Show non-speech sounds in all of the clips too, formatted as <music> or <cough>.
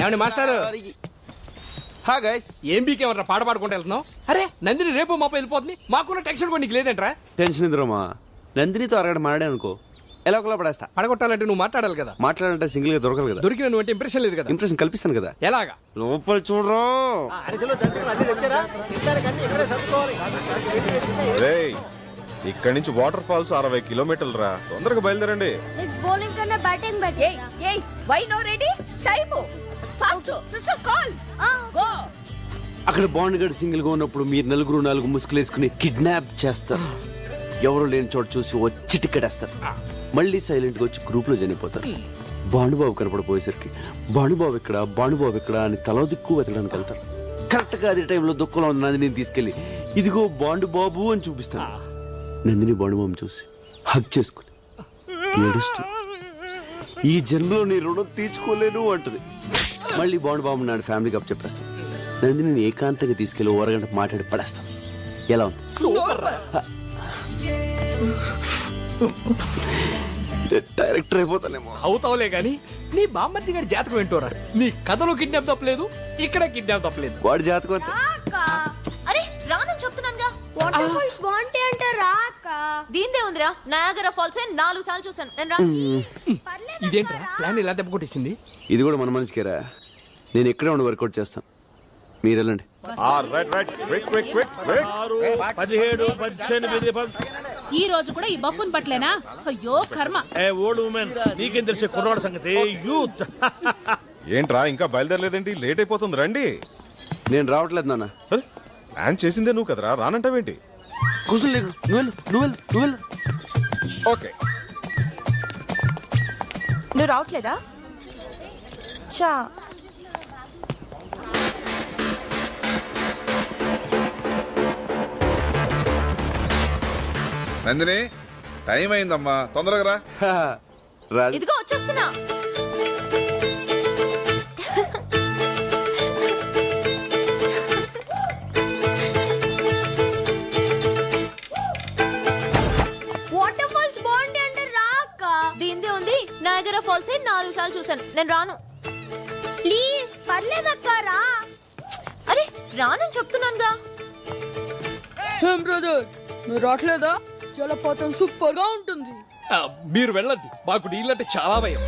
ఏమండి మాస్టారు? హా గైస్ ఏం బీకేమన్నా పాట పాడుకుంటూ వెళ్తున్నావు? అరే నందిని రేపు మాప వెళ్ళిపోతుంది. మాకున్న టెన్షన్ కూడా నీకు లేదంట్రా? టెన్షన్ ఎందురమ్మా నందినితో అరగడ మాడే అనుకో. ఎలా ఒకలా పడేస్తా? పడగొట్టాలంటే నువ్వు మాట్లాడాలి కదా. మాట్లాడాలంటే సింగిల్గా దొరకదు కదా. దొరికిన నువ్వు అంటే ఇంప్రెషన్ లేదు కదా. ఇంప్రెషన్ కల్పిస్తాను కదా. ఎలాగా? లోపల చూడరా. రేయ్ ఇక్కడి నుంచి వాటర్ ఫాల్స్ అరవై కిలోమీటర్లు రా. తొందరగా బయలుదేరండి. నెక్స్ట్ బౌలింగ్ కన్నా బ్యాటింగ్ ఏయ్ ఏయ్ why no ready time fast sister call go అక్కడ బాండ్ గడ్ సింగిల్గా ఉన్నప్పుడు మీరు నలుగురు నాలుగు ముసుగులు వేసుకుని కిడ్నాప్ చేస్తారు. ఎవరు లేని చోట చూసి వచ్చి టికెటేస్తారు మళ్ళీ సైలెంట్గా వచ్చి గ్రూప్లో చనిపోతారు భానుబాబు కనపడిపోయేసరికి భానుబాబు ఇక్కడ భానుబాబు ఇక్కడ అని తల దిక్కు వెతకడానికి వెళ్తారు. కరెక్ట్గా అదే టైంలో దుఃఖంలో ఉన్న నందిని తీసుకెళ్ళి ఇదిగో బాండు బాబు అని చూపిస్తాను నందిని బాండుబాబు చూసి హక్ చేసుకుని ఏడుస్తూ ఈ జన్మలో నీ రుణం తీర్చుకోలేను అంటది. మళ్ళీ బాండ్ బాబు నాడు ఫ్యామిలీకి అప్ చెప్పేస్తాను నందిని ఏకాంతంగా తీసుకెళ్ళి ఓరగంట మాట్లాడి పడేస్తాం. ఎలా ఉంది? డైరెక్టర్ అయిపోతానేమో. అవుతావులే గాని నీ బామ్మర్ది గారి జాతకం ఏంటోరా? నీ కథలో కిడ్నాప్ తప్పలేదు ఇక్కడ కిడ్నాప్ తప్పలేదు. వాడి జాతకం వాటర్ ఫాల్స్ బాగుంటాయి అంటే రాక దీందే ఉందిరా. నయాగరా ఫాల్స్ నాలుగు సార్లు చూసాను నేను రా. ఇదేంట్రా? ప్లాన్ ఇలా దెబ్బ కొట్టేసింది? ఇది కూడా మన మనిషికేరా నేను ఇక్కడే ఉండి వర్కౌట్ చేస్తాను. మీరు వెళ్ళండి. Right right. Quick quick quick quick పదిహేడు పద్దెనిమిది ఈ రోజు కూడా ఈ బఫున్ పట్లేనా అయ్యో కర్మ. ఏ ఓల్డ్ ఉమెన్ నీకేం తెలిసే కుర్రాడు సంగతి? యూత్ <laughs> ఏంట్రా ఇంకా బయలుదేరలేదేంటి? లేట్ అయిపోతుంది రండి. నేను రావట్లేదు నాన్న. ప్లాన్ చేసిందే నువ్వు కదరా? రానంటావేంటి? కూర్చొని నువ్వు ఓకే. రావట్లేదా? చా నందిని టైం అయిందమ్మా. తొందరగా రా. ఇదిగో వచ్చేస్తున్నా. సార్లు చూసాను నేను రాను. ప్లీజ్ పర్లేదక్క రా. అరే రానని చెప్తున్నానుగా. ఏం బ్రదర్ మీరు రావట్లేదా? జలపాతం సూపర్గా ఉంటుంది. మీరు వెళ్ళండి మాకు నీళ్ళంటే చాలా భయం.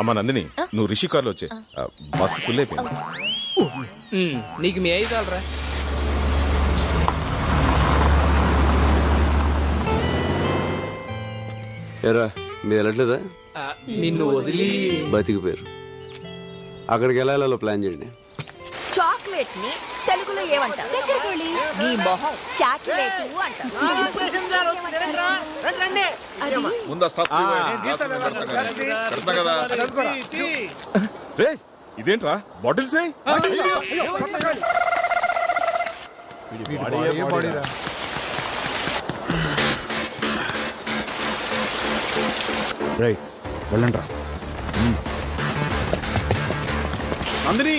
అమ్మ నందిని నువ్వు రిషి కార్లో వచ్చే. బస్సు ఫుల్ అయిపోయింది. నీకు మీ ఐదాలరా ఏరా మీరు వెళ్ళట్లేదా? నిన్ను వదిలి. బతికిపోయారు అక్కడికి వెళ్ళాలో ప్లాన్ చేయండి. చాక్లెట్ని తెలుగులో ఏమంట చక్కెరకోళి నీ మొహం చాక్లెట్ అంట ముందు ఆ రా నందిని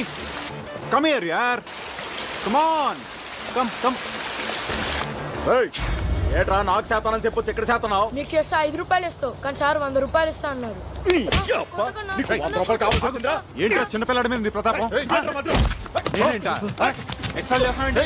కమ్ హియర్ యార్ కమ్ ఆన్ కమ్ కమ్ ఏట్రా నాకు శాతానని చెప్పొచ్చు ఎక్కడ శాతనావు నీకు చేస్తే ఐదు రూపాయలు ఇస్తావు కానీ సార్ వంద రూపాయలు ఇస్తా అన్నారు ఏంట్రా చిన్నపిల్లాడి మీద నీ ప్రతాపం నేనేంటా ఎక్స్ట్రా చేస్తానండి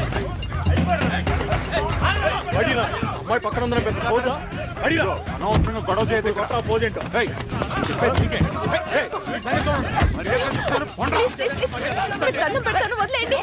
పక్కన ఉందని పెద్ద పోజా? అడిగా అనవసరంగా గొడవ చేయదు కొత్త పోజ్ ఏంటో. వదిలేండి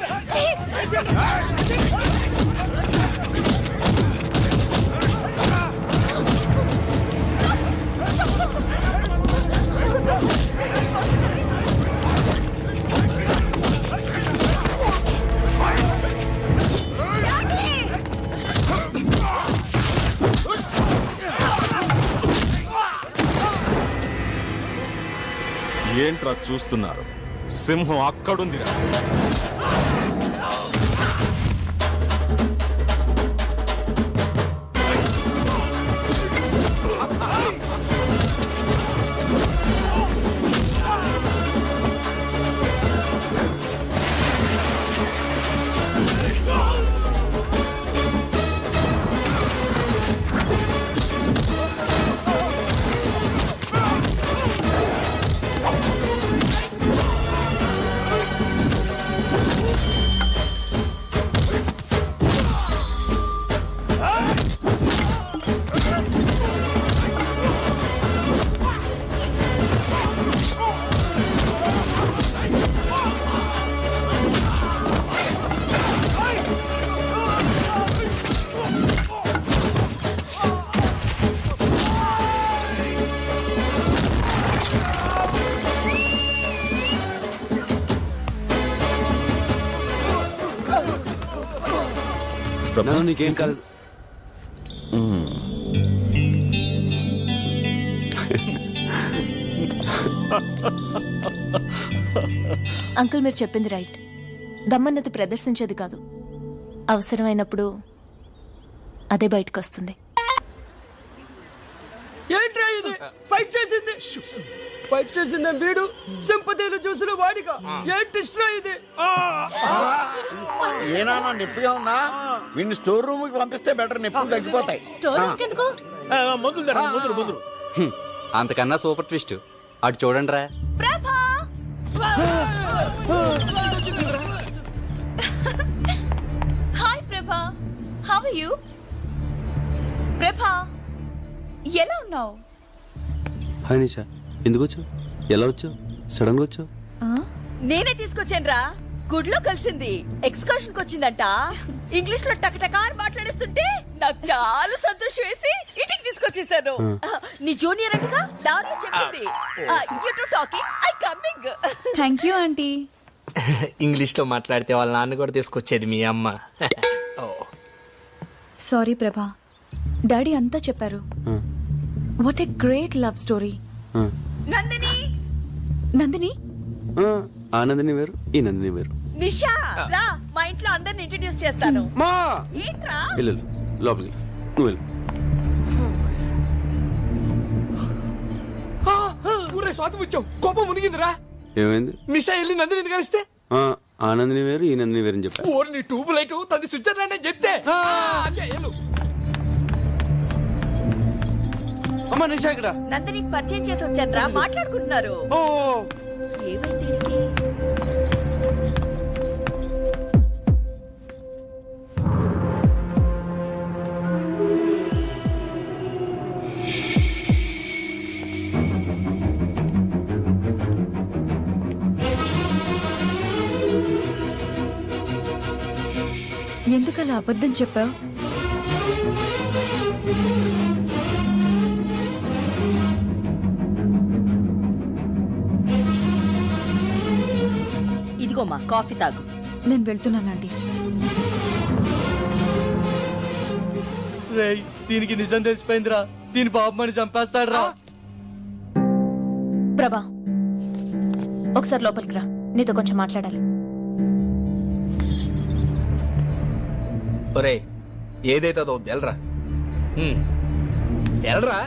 ఏంట్రా చూస్తున్నారు. సింహం అక్కడుందిరా. నన్ను నీకేం కాదు. అంకుల్ మీరు చెప్పింది రైట్. దమ్మన్నది ప్రదర్శించేది కాదు. అవసరమైనప్పుడు అదే బయటకు వస్తుంది ఏంట్రా ఇది? ఫైట్ చేసింది. ఫైట్ చేసింది వీడు సింపతిలు చూసిన వాడిగా ఏంటి ఇది? ఆ! ఏనా నొప్పిగా ఉందా? వీడిని స్టోర్ రూమ్కి పంపిస్తే బెటర్ నొప్పులు తగ్గిపోతాయి. స్టోరీ ఎందుకు? ఆ, మందులు తరా మందులు మందులు హ్మ్. అంతకన్నా సూపర్ ట్విస్ట్. అటు చూడండి రా. ప్రభా! హాయ్ ప్రభా. హౌ ఆర్ యు ప్రభా ఎలా ఉన్నావు? హాయ్ నిషా. ఎందుకు వచ్చావు? ఎలా వచ్చావు? సడన్గా వచ్చావు నేనే తీసుకొచ్చాను రా గుడ్లో కలిసింది. ఎక్స్కర్షన్కి వచ్చిందంట. ఇంగ్లీష్లో టకటకా అని మాట్లాడేస్తుంటే నాకు చాలా సంతోషం వేసి ఇంటికి తీసుకొచ్చేసాను. నీ జూనియర్ అంటగా దారిలో చెప్పింది. You to talking I coming thank you aunty ఇంగ్లీష్లో మాట్లాడితే వాళ్ళ నాన్న కూడా తీసుకొచ్చేది మీ అమ్మ. సారీ ప్రభా డాడీ అంతా చెప్పారు. What a great love story. Nandini? Nandini? ఆ నందిని వేరు ఈ నందిని వేరు. నిషా రా మా ఇంట్లో అందరిని ఇంట్రడ్యూస్ చేస్తాను. మా! ఏంట్రా? వెళ్ళు. లోపలికి నువ్వు వెళ్ళు. ఊరే స్వాతం వచ్చావు. కోపం మునిగిందిరా. ఏమైంది? నిషా వెళ్ళి నందిని కలిస్తే? ఆ, ఆ నందిని వేరు ఈ నందిని వేరు అని చెప్పా ఓరి నీ ట్యూబ్ లైట్ తది స్విట్జర్లాండ్ అని చెప్తే. అమ్మా నిషా ఇక్కడ. నందినికి పరిచయం చేసి వచ్చారా మాట్లాడుకుంటున్నారు. ఓ ఏమైంది వీడికి? ఎందుకు అలా అబద్ధం చెప్పావు? ఇదిగోమ్మా కాఫీ తాగు. నేను వెళ్తున్నాను ఆంటీ రేయ్ దీనికి నిజం తెలిసిపోయిందిరా. దీని బాబు మని చంపేస్తాడు రా ప్రభా ఒకసారి లోపలికి రా. నీతో కొంచెం మాట్లాడాలి. ఒరే ఏదైతే అదో ఎల్రా ఎల్రా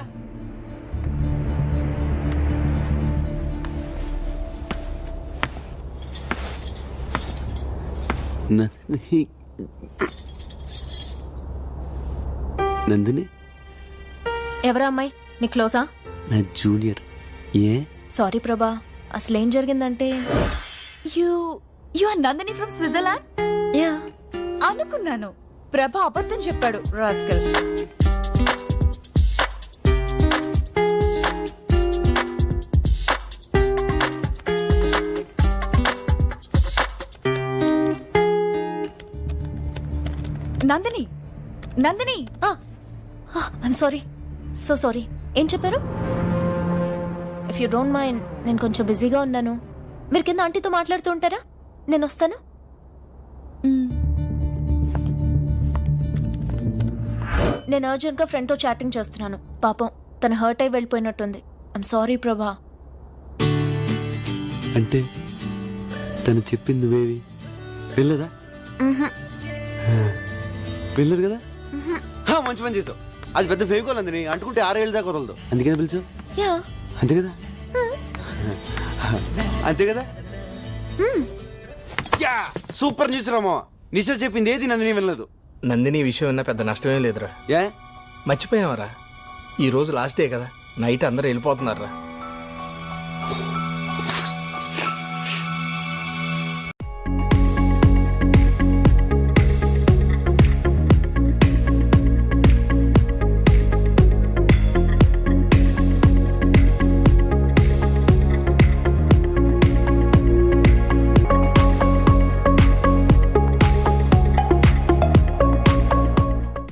నందిని నందిని? ఎవరా అమ్మాయి? నీ క్లోజా? నా జూనియర్. ఏ? సారీ ప్రభా. అసలేం జరిగిందంటే? You you are Nandini from Switzerland? Yeah. అనుకున్నాను. ప్రభ అబద్ధం చెప్పాడు rascal. Nandini! Nandini! I'm sorry so sorry ఏం చెప్పారు? ఇఫ్ యూ డోంట్ మైండ్ నేను కొంచెం బిజీగా ఉన్నాను. మీరు కింద ఆంటీతో మాట్లాడుతూ ఉంటారా? నేను వస్తాను. నేను అర్జెంట్గా ఫ్రెండ్తో చాటింగ్ చేస్తున్నాను. పాపం తను హర్ట్ అయి వెళ్ళిపోయినట్టుంది. ఐమ్ సారీ ప్రభా అంటే తను చెప్పింది నువ్వేవి? వెళ్ళదా వెళ్ళదు కదా? హా, మంచి పని చేసావు. అది పెద్ద ఫేవికోల్ అంది అంటుకుంటే ఆరేళ్ళ దాకా వదలదు. అందుకని పిలిచావు? యా. అంతే కదా? అంతే కదా? యా సూపర్ న్యూస్ రామో నిషా చెప్పింది ఏది నందిని వినలేదు. నందిని ఈ విషయం విన్నా పెద్ద నష్టమేం లేదురా. ఏ మర్చిపోయావరా? ఈ రోజు లాస్ట్ డే కదా. నైట్ అందరూ వెళ్ళిపోతున్నారా